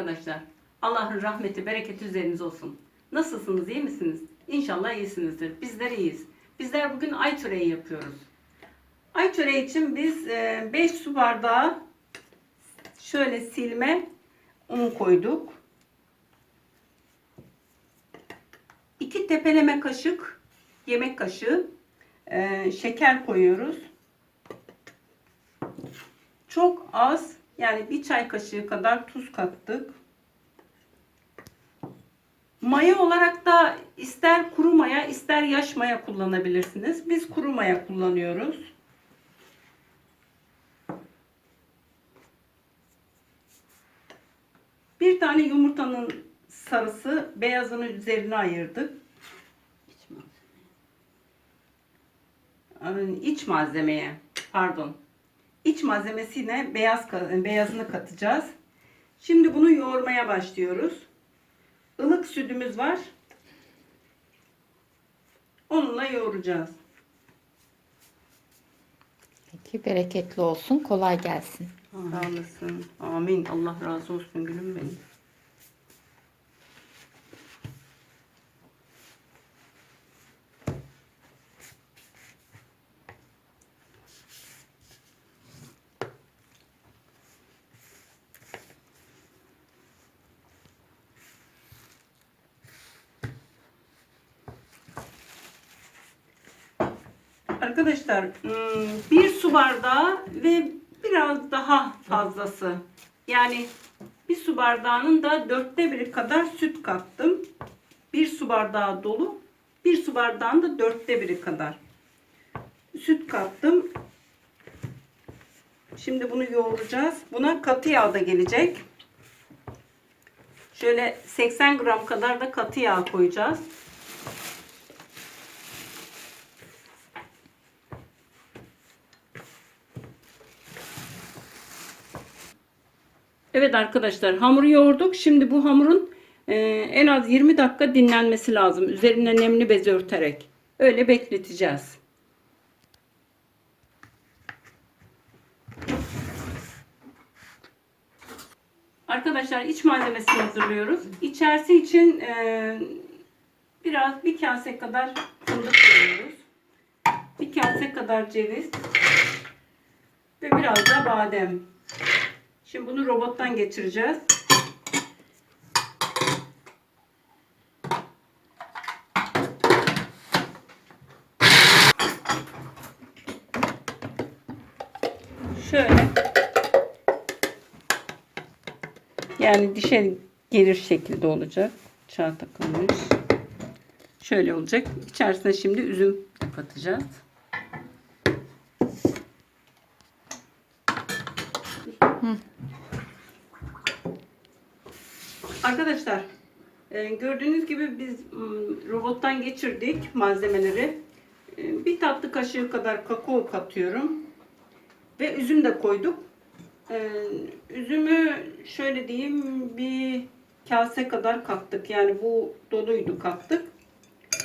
Arkadaşlar Allah'ın rahmeti, bereketi üzerinize olsun. Nasılsınız, iyi misiniz? İnşallah iyisinizdir. Bizler iyiyiz. Bizler bugün ay çöreği yapıyoruz. Ay çöreği için biz 5 su bardağı şöyle silme un koyduk. 2 tepeleme kaşık yemek kaşığı e, şeker koyuyoruz. Çok az yani bir çay kaşığı kadar tuz kattık. Maya olarak da ister kuru maya ister yaş maya kullanabilirsiniz. Biz kuru maya kullanıyoruz. Bir tane yumurtanın sarısı beyazını üzerine ayırdık. Yani iç malzemeye pardon iç malzemesine beyaz beyazını katacağız. Şimdi bunu yoğurmaya başlıyoruz. Ilık sütümüz var. Onunla yoğuracağız. Peki bereketli olsun. Kolay gelsin. Sağ olasın. Amin. Allah razı olsun gülüm benim. Arkadaşlar ım, bir su bardağı ve biraz daha fazlası. Yani bir su bardağının da dörtte biri kadar süt kattım. Bir su bardağı dolu. Bir su bardağın da dörtte biri kadar. Süt kattım. Şimdi bunu yoğuracağız. Buna katı yağ da gelecek. Şöyle 80 gram kadar da katı yağ koyacağız. Evet arkadaşlar hamuru yoğurduk. Şimdi bu hamurun e, en az 20 dakika dinlenmesi lazım. Üzerine nemli bez örterek. Öyle bekleteceğiz. Arkadaşlar iç malzemesini hazırlıyoruz. İçerisi için e, biraz bir kase kadar fındık koyuyoruz. Bir kase kadar ceviz ve biraz da badem. Şimdi bunu robottan geçireceğiz. Şöyle. Yani dişe gelir şekilde olacak. Çağ takılmış. Şöyle olacak. İçerisine şimdi üzüm katacağız. Arkadaşlar e, gördüğünüz gibi biz robottan geçirdik malzemeleri. E, Bir tatlı kaşığı kadar kakao katıyorum. Ve üzüm de koyduk. E, Üzümü şöyle diyeyim bir kase kadar kattık. Yani bu doluydu kattık.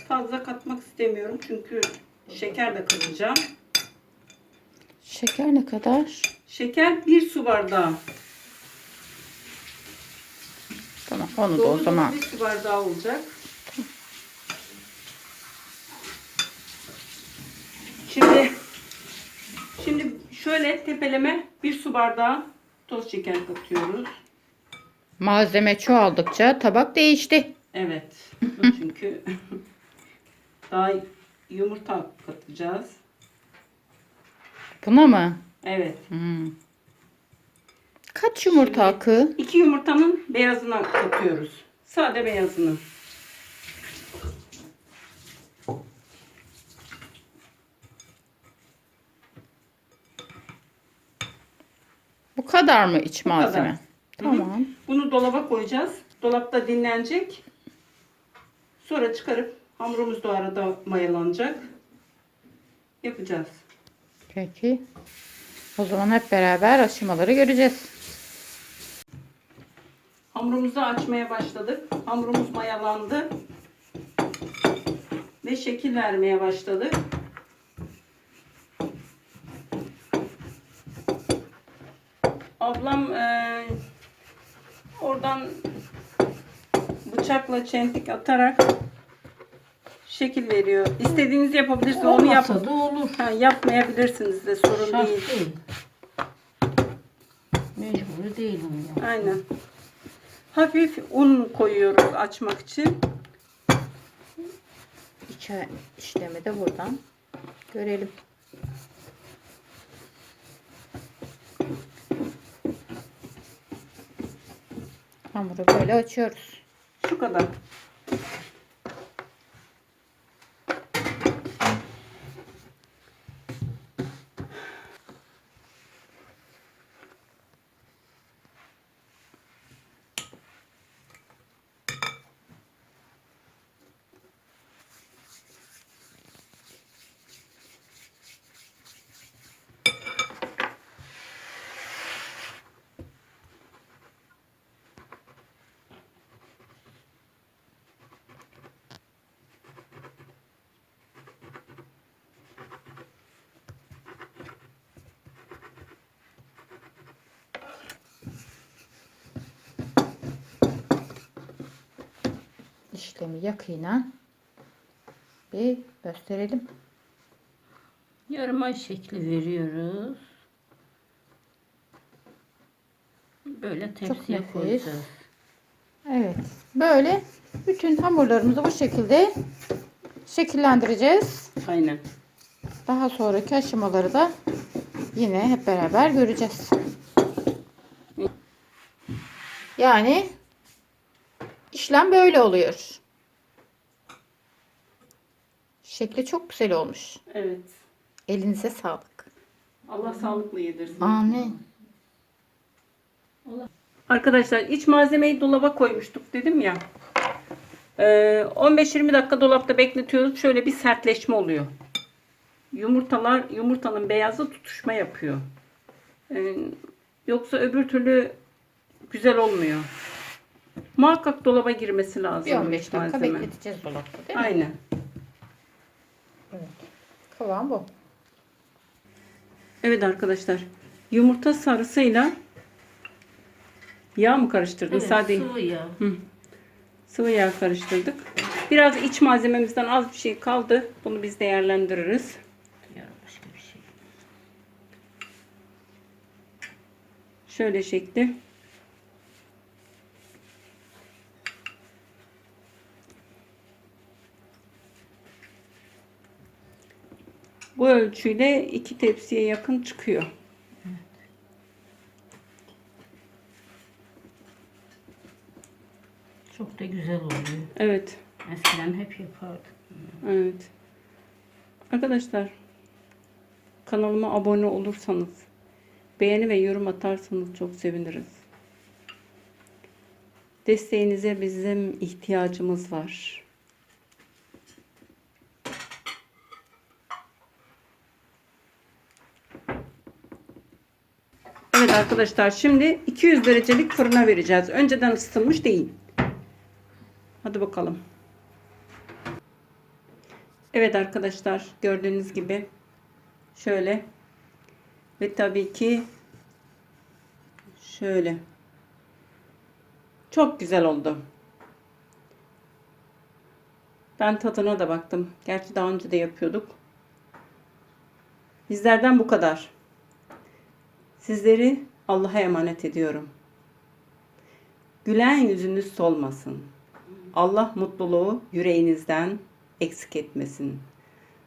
Fazla katmak istemiyorum çünkü şeker de katacağım. Şeker ne kadar? Şeker bir su bardağı. Tamam onu da o dolu zaman. bir su bardağı olacak. Şimdi şimdi şöyle tepeleme bir su bardağı toz şeker katıyoruz. Malzeme çoğaldıkça tabak değişti. Evet. Çünkü daha yumurta katacağız. Buna mı? Evet. Hmm. Kaç yumurta Şimdi- akı? İki yumurtanın beyazını katıyoruz. Sade beyazını. Bu kadar mı iç Bu kadar. malzeme? Tamam. Bunu dolaba koyacağız. Dolapta dinlenecek. Sonra çıkarıp hamurumuz da arada mayalanacak. Yapacağız. Peki. O zaman hep beraber aşamaları göreceğiz. Hamurumuzu açmaya başladık. Hamurumuz mayalandı. Ve şekil vermeye başladık. Ablam eee Oradan bıçakla çentik atarak şekil veriyor. İstediğinizi yapabilirsiniz. Onu yap Olmasa da olur. ha, yapmayabilirsiniz de sorun Şart değil. değil. Mecburi değil onu ya. Aynen. Hafif un koyuyoruz açmak için. İç işlemi de buradan görelim. Hamuru böyle açıyoruz. Şu kadar. İşlemi yakinen bir gösterelim. Yarım ay şekli veriyoruz. Böyle tepsiye koyacağız. Evet. Böyle bütün hamurlarımızı bu şekilde şekillendireceğiz. Aynen. Daha sonraki aşamaları da yine hep beraber göreceğiz. Yani işlem böyle oluyor. Şekli çok güzel olmuş. Evet. Elinize sağlık. Allah sağlıklı yedirsin. Amin. Arkadaşlar iç malzemeyi dolaba koymuştuk dedim ya. Ee, 15-20 dakika dolapta bekletiyoruz. Şöyle bir sertleşme oluyor. Yumurtalar yumurtanın beyazı tutuşma yapıyor. Ee, yoksa öbür türlü güzel olmuyor. Muhakkak dolaba girmesi lazım. Bir 15 iç dakika malzeme. bekleteceğiz dolapta değil mi? Aynen. Evet. Kıvam bu. Evet arkadaşlar. Yumurta sarısıyla yağ mı karıştırdın? Evet, Sade sıvı yağ. sıvı yağ karıştırdık. Biraz iç malzememizden az bir şey kaldı. Bunu biz değerlendiririz. Ya başka bir şey. Şöyle şekli. Bu ölçüyle iki tepsiye yakın çıkıyor. Çok da güzel oluyor. Evet. Eskiden hep yapardık. Evet. Arkadaşlar kanalıma abone olursanız beğeni ve yorum atarsanız çok seviniriz. Desteğinize bizim ihtiyacımız var. Evet arkadaşlar şimdi 200 derecelik fırına vereceğiz. Önceden ısıtılmış değil. Hadi bakalım. Evet arkadaşlar gördüğünüz gibi şöyle ve tabii ki şöyle çok güzel oldu. Ben tadına da baktım. Gerçi daha önce de yapıyorduk. Bizlerden bu kadar. Sizleri Allah'a emanet ediyorum. Gülen yüzünüz solmasın. Allah mutluluğu yüreğinizden eksik etmesin.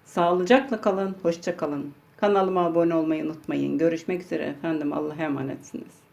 Sağlıcakla kalın, hoşça kalın. Kanalıma abone olmayı unutmayın. Görüşmek üzere efendim. Allah'a emanetsiniz.